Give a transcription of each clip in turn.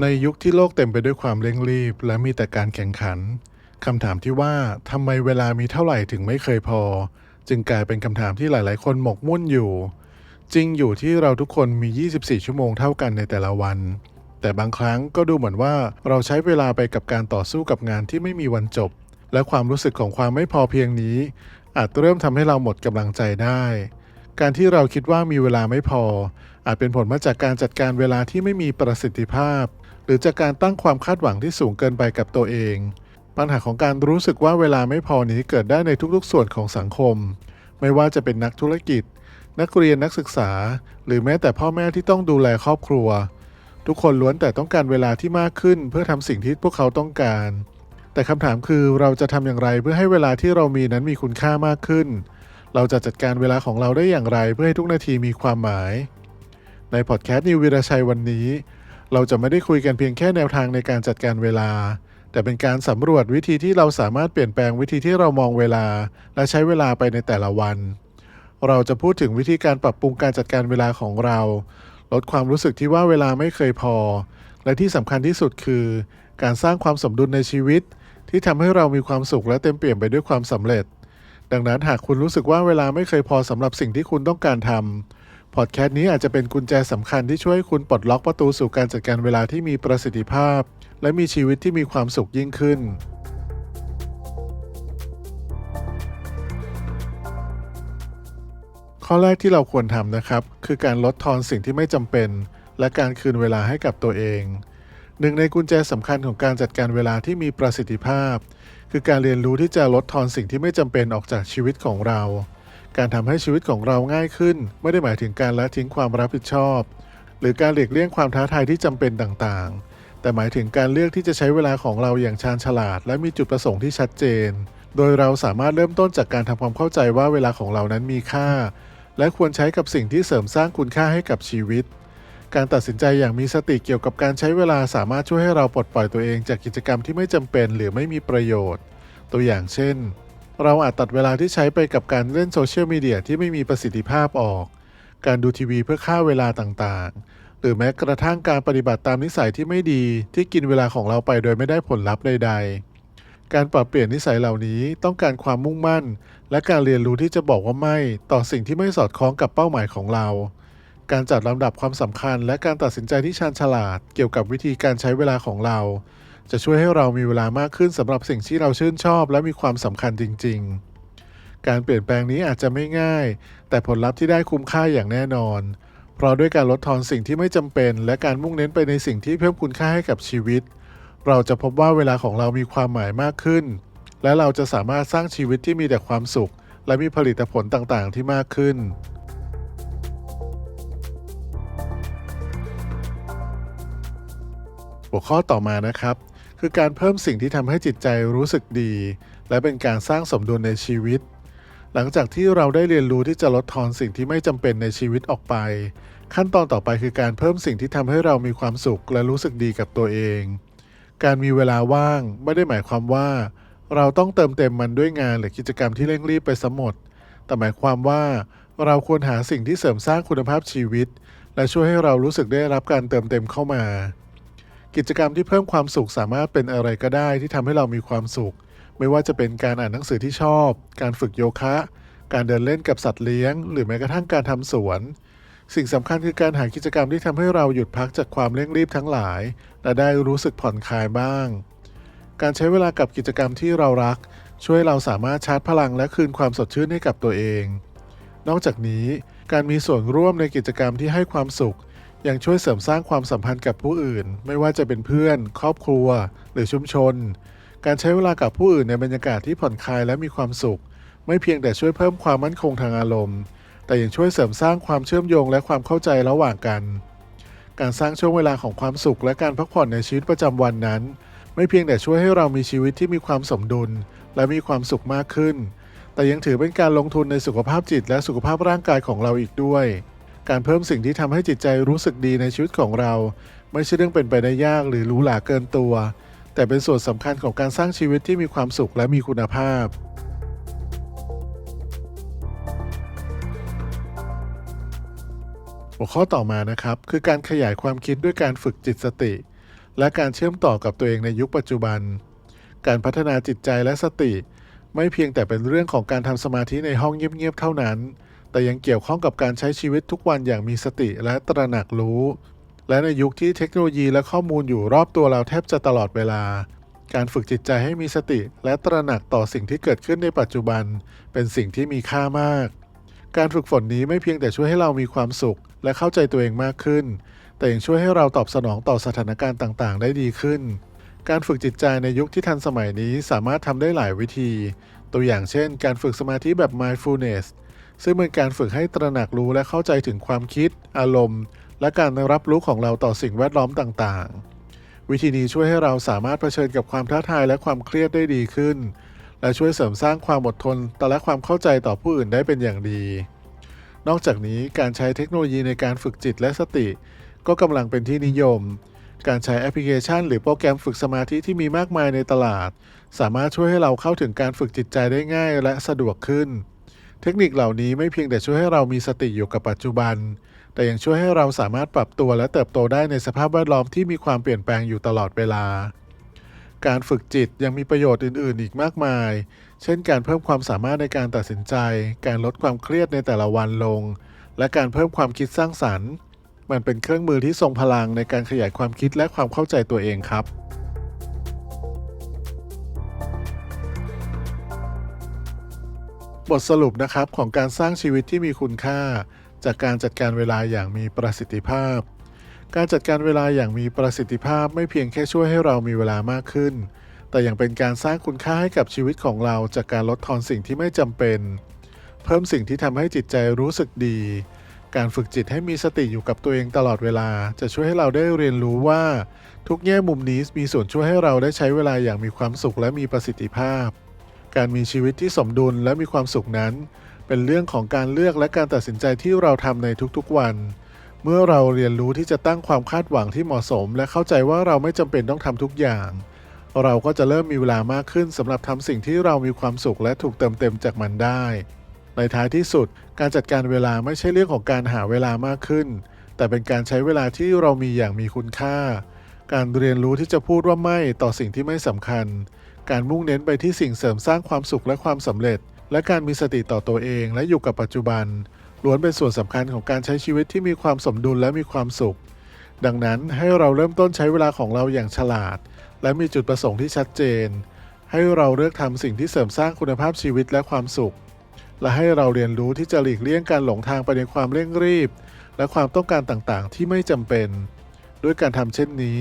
ในยุคที่โลกเต็มไปด้วยความเร่งรีบ และมีแต่การแข่งขันคำถามที่ว่าทำไมเวลามีเท่าไหร่ถึงไม่เคยพอ จึงกลายเป็นคำถามที่หลาย ๆ คนหมกมุ่นอยู่ จริงอยู่ที่เราทุกคนมี 24 ชั่วโมงเท่ากันในแต่ละวัน แต่บางครั้งก็ดูเหมือนว่าเราใช้เวลาไปกับการต่อสู้กับงานที่ไม่มีวันจบ และความรู้สึกของความไม่พอเพียงนี้ อาจเริ่มทำให้เราหมดกำลังใจได้ การที่เราคิดว่ามีเวลาไม่พอ อาจเป็นผลมาจากการจัดการเวลาที่ไม่มีประสิทธิภาพ รือจากการตั้งความคาดหวังที่สูงเกินไปกับตัวเอง ปัญหาของการรู้สึกว่าเวลาไม่พอนี้เกิดได้ในทุกๆ ส่วนของสังคม ไม่ว่าจะเป็นนักธุรกิจ นักเรียนนักศึกษา หรือแม้แต่พ่อแม่ที่ต้องดูแลครอบครัว ทุกคนล้วนแต่ต้องการเวลาที่มากขึ้น เพื่อทำสิ่งที่พวกเขาต้องการ แต่คำถามคือเราจะทำอย่างไรเพื่อให้เวลาที่เรามีนั้นมีคุณค่ามากขึ้น เราจะจัดการเวลาของเราได้อย่างไรเพื่อให้ทุกนาทีมีความหมาย ในพอดแคสต์นิววิรชัยวันนี้ เราจะไม่ได้คุยกันเพียงแค่แนวทางในการจัดการเวลา แต่เป็นการสำรวจวิธีที่เราสามารถเปลี่ยนแปลงวิธีที่เรามองเวลา และใช้เวลาไปในแต่ละวัน เราจะพูดถึงวิธีการปรับปรุงการจัดการเวลาของเรา ลดความรู้สึกที่ว่าเวลาไม่เคยพอ และที่สำคัญที่สุดคือ การสร้างความสมดุลในชีวิต ที่ทำให้เรามีความสุขและเต็มเปี่ยมไปด้วยความสำเร็จ ดังนั้นหากคุณรู้สึกว่าเวลาไม่เคยพอสำหรับสิ่งที่คุณต้องการทำ พอดแคสต์นี้อาจจะเป็นกุญแจสำคัญที่ช่วยให้คุณปลดล็อกประตูสู่การจัดการเวลาที่มีประสิทธิภาพ และมีชีวิตที่มีความสุขยิ่งขึ้น ข้อแรกที่เราควรทำนะครับ คือการลดทอนสิ่งที่ไม่จำเป็น และการคืนเวลาให้กับตัวเอง หนึ่งในกุญแจสำคัญของการจัดการเวลาที่มีประสิทธิภาพ คือการเรียนรู้ที่จะลดทอนสิ่งที่ไม่จำเป็นออกจากชีวิตของเรา การทำให้ชีวิตของเราง่ายขึ้น ไม่ได้หมายถึงการละทิ้งความรับผิดชอบ หรือการหลีกเลี่ยงความท้าทายที่จำเป็นต่างๆ แต่หมายถึงการเลือกที่จะใช้เวลาของเราอย่างชาญฉลาด และมีจุดประสงค์ที่ชัดเจน โดยเราสามารถเริ่มต้นจากการทำความเข้าใจว่าเวลาของเรานั้นมีค่า และควรใช้กับสิ่งที่เสริมสร้างคุณค่าให้กับชีวิต การตัดสินใจอย่างมีสติเกี่ยวกับการใช้เวลาสามารถช่วยให้เราปลดปล่อยตัวเองจากกิจกรรมที่ไม่จำเป็น หรือไม่มีประโยชน์ ตัวอย่างเช่น เราอาจตัดเวลาที่ใช้ไปกับการเล่นโซเชียลมีเดียที่ไม่มีประสิทธิภาพออก การดูทีวีเพื่อฆ่าเวลาต่างๆ หรือแม้กระทั่งการปฏิบัติตามนิสัยที่ไม่ดีที่กินเวลาของเราไปโดยไม่ได้ผลลัพธ์ใด ๆ การปรับเปลี่ยนนิสัยเหล่านี้ต้องการความมุ่งมั่น และการเรียนรู้ที่จะบอกว่าไม่ต่อสิ่งที่ไม่สอดคล้องกับเป้าหมายของเรา การจัดลำดับความสำคัญ และการตัดสินใจที่ชาญฉลาด เกี่ยวกับวิธีการใช้เวลาของเรา จะช่วยให้เรามีเวลามากขึ้นสำหรับสิ่งที่เราชื่นชอบ และมีความสำคัญจริง ๆ การเปลี่ยนแปลงนี้อาจจะไม่ง่าย แต่ผลลัพธ์ที่ได้คุ้มค่าอย่างแน่นอน เพราะด้วยการลดทอนสิ่งที่ไม่จำเป็น และการมุ่งเน้นไปในสิ่งที่เพิ่มคุณค่าให้กับชีวิต เราจะพบว่าเวลาของเรามีความหมายมากขึ้น และเราจะสามารถสร้างชีวิตที่มีแต่ความสุข และมีผลิตผลต่างๆ ที่มากขึ้นหัวข้อต่อมานะครับ คือการเพิ่มสิ่งที่ทำให้จิตใจรู้สึกดี และเป็นการสร้างสมดุลในชีวิต หลังจากที่เราได้เรียนรู้ที่จะลดทอนสิ่งที่ไม่จำเป็นในชีวิตออกไป ขั้นตอนต่อไปคือการเพิ่มสิ่งที่ทำให้เรามีความสุขและรู้สึกดีกับตัวเอง การมีเวลาว่างไม่ได้หมายความว่า เราต้องเติมเต็มมันด้วยงานหรือกิจกรรมที่เร่งรีบไปสมดแต่หมายความว่าเราควรหาสิ่งที่เสริมสร้างคุณภาพชีวิต และช่วยให้เรารู้สึกได้รับการเติมเต็มเข้ามา กิจกรรมที่เพิ่มความสุขสามารถเป็นอะไรก็ได้ที่ทำให้เรามีความสุข ไม่ว่าจะเป็นการอ่านหนังสือที่ชอบ การฝึกโยคะ การเดินเล่นกับสัตว์เลี้ยง หรือแม้กระทั่งการทำสวน สิ่งสำคัญคือการหากิจกรรมที่ทำให้เราหยุดพักจากความเร่งรีบทั้งหลาย และได้รู้สึกผ่อนคลายบ้าง การใช้เวลากับกิจกรรมที่เรารัก ช่วยเราสามารถชาร์จพลังและคืนความสดชื่นให้กับตัวเอง นอกจากนี้การมีส่วนร่วมในกิจกรรมที่ให้ความสุข ยังช่วยเสริมสร้างความสัมพันธ์กับผู้อื่น ไม่ว่าจะเป็นเพื่อน ครอบครัว หรือชุมชน การใช้เวลากับผู้อื่นในบรรยากาศที่ผ่อนคลายและมีความสุข ไม่เพียงแต่ช่วยเพิ่มความมั่นคงทางอารมณ์ แต่ยังช่วยเสริมสร้างความเชื่อมโยงและความเข้าใจระหว่างกัน การสร้างช่วงเวลาของความสุขและการพักผ่อนในชีวิตประจำวันนั้น ไม่เพียงแต่ช่วยให้เรามีชีวิตที่มีความสมดุล และมีความสุขมากขึ้น แต่ยังถือเป็นการลงทุนในสุขภาพจิตและสุขภาพร่างกายของเราอีกด้วย การเพิ่มสิ่งที่ทำให้จิตใจรู้สึกดีในชีวิตของเรา ไม่ใช่เรื่องเป็นไปได้ยากหรือหรูหราเกินตัว แต่เป็นส่วนสำคัญของการสร้างชีวิตที่มีความสุขและมีคุณภาพ หัวข้อต่อมานะครับ คือการขยายความคิดด้วยการฝึกจิตสติ และการเชื่อมต่อกับตัวเองในยุคปัจจุบัน การพัฒนาจิตใจและสติ ไม่เพียงแต่เป็นเรื่องของการทำสมาธิในห้องเงียบๆเท่านั้น แต่ยังเกี่ยวข้องกับการใช้ชีวิตทุกวันอย่างมีสติและตระหนักรู้ และในยุคที่เทคโนโลยีและข้อมูลอยู่รอบตัวเราแทบจะตลอดเวลา การฝึกจิตใจให้มีสติและตระหนักต่อสิ่งที่เกิดขึ้นในปัจจุบัน เป็นสิ่งที่มีค่ามาก การฝึกฝนนี้ไม่เพียงแต่ช่วยให้เรามีความสุข และเข้าใจตัวเองมากขึ้น แต่ยังช่วยให้เราตอบสนองต่อสถานการณ์ต่างๆ ได้ดีขึ้น การฝึกจิตใจในยุคที่ทันสมัยนี้สามารถทำได้หลายวิธี ตัวอย่างเช่น การฝึกสมาธิแบบ mindfulness ซึ่งเป็นการฝึกให้ตระหนักรู้และเข้าใจถึงความคิด อารมณ์ และการรับรู้ของเราต่อสิ่งแวดล้อมต่างๆ วิธีนี้ช่วยให้เราสามารถเผชิญกับความท้าทายและความเครียดได้ดีขึ้น และช่วยเสริมสร้างความอดทนต่อและความเข้าใจต่อผู้อื่นได้เป็นอย่างดี นอกจากนี้การใช้เทคโนโลยีในการฝึกจิตและสติ ก็กำลังเป็นที่นิยม การใช้แอปพลิเคชัน หรือโปรแกรมฝึกสมาธิที่มีมากมายในตลาด สามารถช่วยให้เราเข้าถึงการฝึกจิตใจได้ง่ายและสะดวกขึ้น เทคนิคเหล่านี้ไม่เพียงแต่ช่วยให้เรามีสติอยู่กับปัจจุบัน แต่ยังช่วยให้เราสามารถปรับตัวและเติบโตได้ในสภาพแวดล้อมที่มีความเปลี่ยนแปลงอยู่ตลอดเวลา การฝึกจิตยังมีประโยชน์อื่น ๆ อีกมากมาย เช่น การเพิ่มความสามารถในการตัดสินใจ การลดความเครียดในแต่ละวันลง และการเพิ่มความคิดสร้างสรรค์ มันเป็นเครื่องมือที่ทรงพลังในการขยายความคิดและความเข้าใจตัวเองครับ บทสรุปนะครับของการสร้างชีวิตที่มีคุณค่า จากการจัดการเวลาอย่างมีประสิทธิภาพ การจัดการเวลาอย่างมีประสิทธิภาพไม่เพียงแค่ช่วยให้เรามีเวลามากขึ้น แต่ยังเป็นการสร้างคุณค่าให้กับชีวิตของเราจากการลดทอนสิ่งที่ไม่จำเป็น เพิ่มสิ่งที่ทำให้จิตใจรู้สึกดี การฝึกจิตให้มีสติอยู่กับตัวเองตลอดเวลา จะช่วยให้เราได้เรียนรู้ว่า ทุกแง่มุมนี้มีส่วนช่วยให้เราได้ใช้เวลาอย่างมีความสุขและมีประสิทธิภาพ การมีชีวิตที่สมดุลและมีความสุขนั้น เป็นเรื่องของการเลือกและการตัดสินใจที่เราทำในทุกๆวัน เมื่อเราเรียนรู้ที่จะตั้งความคาดหวังที่เหมาะสม และเข้าใจว่าเราไม่จำเป็นต้องทำทุกอย่าง เราก็จะเริ่มมีเวลามากขึ้นสำหรับทำสิ่งที่เรามีความสุขและถูกเติมเต็มจากมันได้ ในท้ายที่สุด การจัดการเวลาไม่ใช่เรื่องของการหาเวลามากขึ้น แต่เป็นการใช้เวลาที่เรามีอย่างมีคุณค่า การเรียนรู้ที่จะพูดว่าไม่ต่อสิ่งที่ไม่สำคัญ การมุ่งเน้นไปที่สิ่งเสริมสร้างความสุขและความสำเร็จ และการมีสติต่อตัวเองและอยู่กับปัจจุบัน ล้วนเป็นส่วนสำคัญของการใช้ชีวิตที่มีความสมดุลและมีความสุข ดังนั้นให้เราเริ่มต้นใช้เวลาของเราอย่างฉลาด และมีจุดประสงค์ที่ชัดเจน ให้เราเลือกทำสิ่งที่เสริมสร้างคุณภาพชีวิตและความสุข และให้เราเรียนรู้ที่จะหลีกเลี่ยงการหลงทางไปในความเร่งรีบ และความต้องการต่างๆ ที่ไม่จำเป็น ด้วยการทำเช่นนี้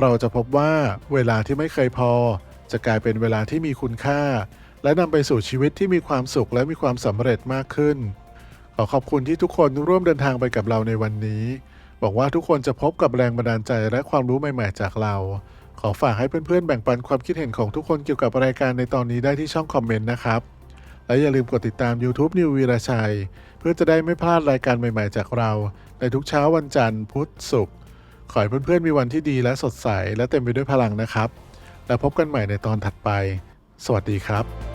เราจะพบว่าเวลาที่ไม่เคยพอ จะกลายเป็นเวลาที่มีคุณค่า และนำไปสู่ชีวิตที่มีความสุขและมีความสำเร็จมากขึ้น ขอขอบคุณที่ทุกคนร่วมเดินทางไปกับเราในวันนี้บอกว่าทุกคนจะพบกับแรงบันดาลใจและความรู้ใหม่ๆ จากเรา ขอฝากให้เพื่อนๆแบ่งปันความคิดเห็นของทุกคนเกี่ยวกับรายการในตอนนี้ได้ที่ช่องคอมเมนต์นะครับ และอย่าลืมกดติดตาม YouTube นิววีรชัย เพื่อจะได้ไม่พลาดรายการใหม่ๆ จากเรา ในทุกเช้าวันจันทร์พุธศุกร์ขอให้เพื่อนๆมีวันที่ดีและสดใส และเต็มไปด้วยพลังนะครับ แล้วพบกันใหม่ในตอนถัดไป สวัสดีครับ